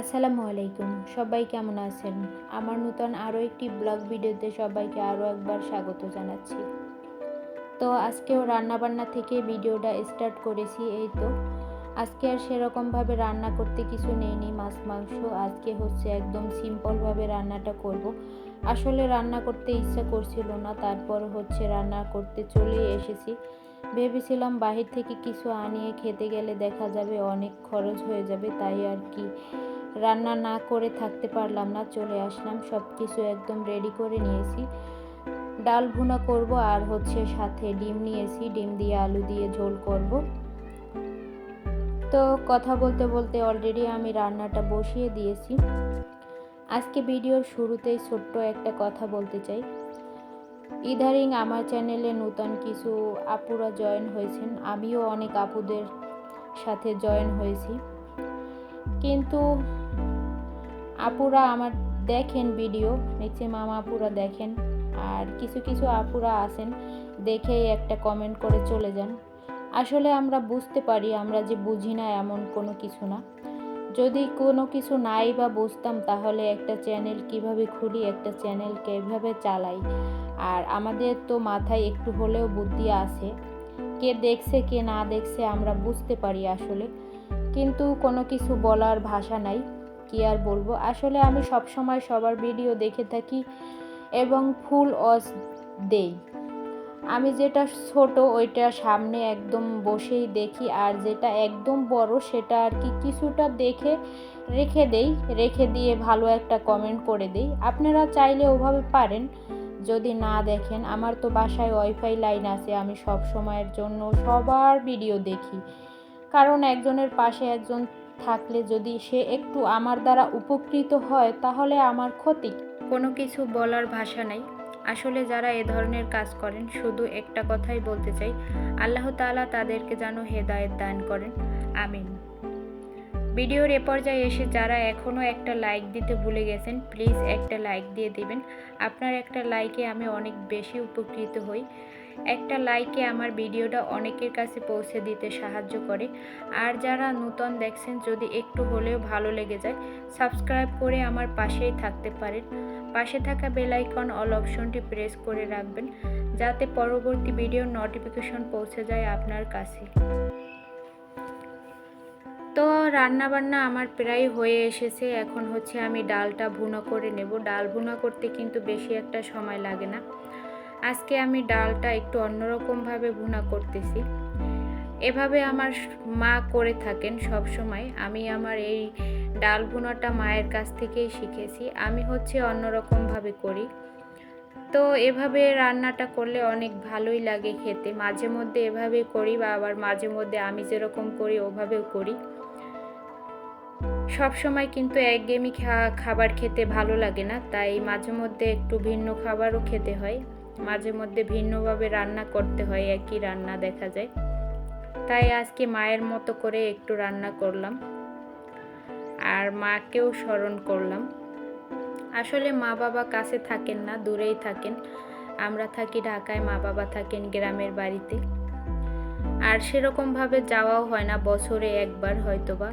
আসসালামু আলাইকুম। সবাই কেমন আছেন? আমার নূতন আরও একটি ব্লগ ভিডিওতে সবাইকে আরও একবার স্বাগত জানাচ্ছি। তো আজকেও রান্নাবান্না থেকে ভিডিওটা স্টার্ট করেছি এই তো। আজকে আর সেরকমভাবে রান্না করতে কিছু নেইনি, মাছ, মাংস। আজকে হচ্ছে একদম সিম্পলভাবে রান্নাটা করব। আসলে রান্না করতে ইচ্ছা করছিল না, তারপর হচ্ছে রান্না করতে চলে এসেছি। ভেবেছিলাম বাহির থেকে কিছু আনিয়ে খেতে গেলে দেখা যাবে অনেক খরচ হয়ে যাবে, তাই আর কি। রান্না না করে থাকতে পারলাম না, চলে আসলাম। সব কিছু একদম রেডি করে নিয়েছি। ডাল ভুনা করব আর হচ্ছে সাথে ডিম নিয়েছি। ডিম দিয়ে আলু দিয়ে ঝোল করব। তো কথা বলতে বলতে অলরেডি আমি রান্নাটা বসিয়ে দিয়েছি। আজকে ভিডিওর শুরুতেই ছোট্ট একটা কথা বলতে চাই। ইদারিং আমার চ্যানেলে নতুন কিছু আপুরা জয়েন হয়েছেন। আমিও অনেক আপুদের সাথে জয়েন হয়েছি। কিন্তু আপুরা আমার দেখেন ভিডিও ম্যাক্সিমাম আপুরা দেখেন। আর কিছু কিছু আপুরা আছেন, দেখেই একটা কমেন্ট করে চলে যান। আসলে আমরা বুঝতে পারি, আমরা যে বুঝি না এমন কোনো কিছু না। যদি কোনো কিছু নাই বা বুঝতাম, তাহলে একটা চ্যানেল কীভাবে খুলি, একটা চ্যানেলকে এভাবে চালাই? আর আমাদের তো মাথায় একটু হলেও বুদ্ধি আছে। কে দেখছে, কে না দেখছে আমরা বুঝতে পারি আসলে। কিন্তু কোনো কিছু বলার ভাষা নাই। কি আর বলব? আসলে আমি সব সময় সবার ভিডিও দেখে থাকি এবং ফুল অস দেই। আমি যেটা ছোট ওইটা সামনে একদম বসেই দেখি, আর যেটা একদম বড় সেটা আর কি কিছুটা দেখে রেখে দেই, রেখে দিয়ে ভালো একটা কমেন্ট করে দেই। আপনারা চাইলে ওভাবে পারেন, যদি না দেখেন। আমার তো বাসায় ওয়াইফাই লাইন আছে, আমি সব সময়ের জন্য সবার ভিডিও দেখি। কারণ একজনের পাশে একজন থাকলে যদি সে একটু আমার দ্বারা উপকৃত হয়, তাহলে আমার ক্ষতি। কোনো কিছু বলার ভাষা নাই। আসলে যারা এ ধরনের কাজ করেন, শুধু একটা কথাই বলতে চাই, আল্লাহ তাআলা তাদেরকে যেন হেদায়েত দান করেন। আমিন। ভিডিওর এ পর্যায়ে এসে যারা এখনও একটা লাইক দিতে ভুলে গেছেন, প্লিজ একটা লাইক দিয়ে দিবেন। আপনার একটা লাইকে আমি অনেক বেশি উপকৃত হই। একটা লাইকে আমার ভিডিওটা অনেকের কাছে পৌঁছে দিতে সাহায্য করে। আর যারা নূতন দেখছেন, যদি একটু হলেও ভালো লেগে যায় সাবস্ক্রাইব করে আমার পাশেই থাকতে পারেন। পাশে থাকা বেল আইকন অল অপশনটি প্রেস করে রাখবেন, যাতে পরবর্তী ভিডিওর নোটিফিকেশন পৌঁছে যায় আপনার কাছে। তো রান্না বান্না আমার প্রায় হয়ে এসেছে। এখন হচ্ছে আমি ডালটা ভুনা করে নেব। ডাল ভুনা করতে কিন্তু বেশি একটা সময় লাগে না। আজকে আমি ডালটা একটু অন্যরকমভাবে ভুনা করতেছি। এভাবে আমার মা করে থাকেন সব সময় আমি আমার এই ডাল ভুনাটা মায়ের কাছ থেকেই শিখেছি। আমি হচ্ছে অন্যরকমভাবে করি। তো এভাবে রান্নাটা করলে অনেক ভালোই লাগে খেতে। মাঝে মধ্যে এভাবে করি বা আবার মাঝে মধ্যে আমি যেরকম করি, ওভাবেও করি। সব সময় কিন্তু একঘেয়েমি খাবার খেতে ভালো লাগে না। তাই মাঝে মধ্যে একটু ভিন্ন খাবারও খেতে হয়। মাঝে মধ্যে ভিন্নভাবে রান্না করতে হয়, একই রান্না দেখা যায়। তাই আজকে মায়ের মতো করে একটু রান্না করলাম। আর মাকেও স্মরণ করলাম। আসলে মা বাবা কাছে থাকেন না, দূরেই থাকেন। আমরা থাকি ঢাকায়, মা বাবা থাকেন গ্রামের বাড়িতে। আর সেরকমভাবে যাওয়াও হয় না, বছরে একবার হয়তোবা।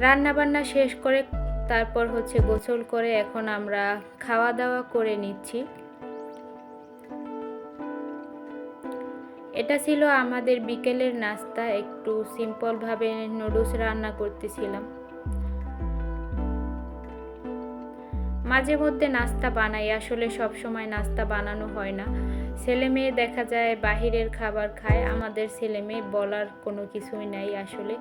রান্না বান্না শেষ করে তারপর হচ্ছে গোসল করে এখন আমরা খাওয়া দাওয়া করে নিচ্ছি। এটা ছিল আমাদের বিকেলের নাস্তা, একটু সিম্পলভাবে নুডলস রান্না করতেছিলাম। মাঝে মধ্যে নাস্তা বানাই, আসলে সব সময় নাস্তা বানানো হয় না। ছেলে মেয়ে দেখা যায় বাহিরের খাবার খায়, আমাদের ছেলে মেয়ে বলার কোনো কিছুই নাই আসলে।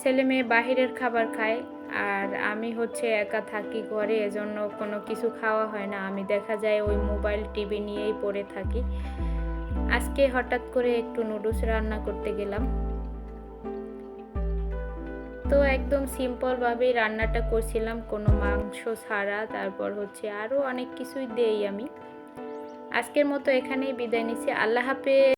ছেলে মেয়ে বাহিরের খাবার খায় আর আমি হচ্ছে একা থাকি ঘরে, এজন্য কোনো কিছু খাওয়া হয় না। আমি দেখা যায় ওই মোবাইল, টিভি নিয়েই পড়ে থাকি। আজকে হঠাৎ করে একটু নুডলস রান্না করতে গেলাম। তো একদম সিম্পলভাবেই রান্নাটা করছিলাম। কোনো মাংস ছাড়া, তারপর হচ্ছে আরও অনেক কিছুই দেই আমি। আজকের মতো এখানেই বিদায় নিচ্ছি। আল্লাহ হাফেজ।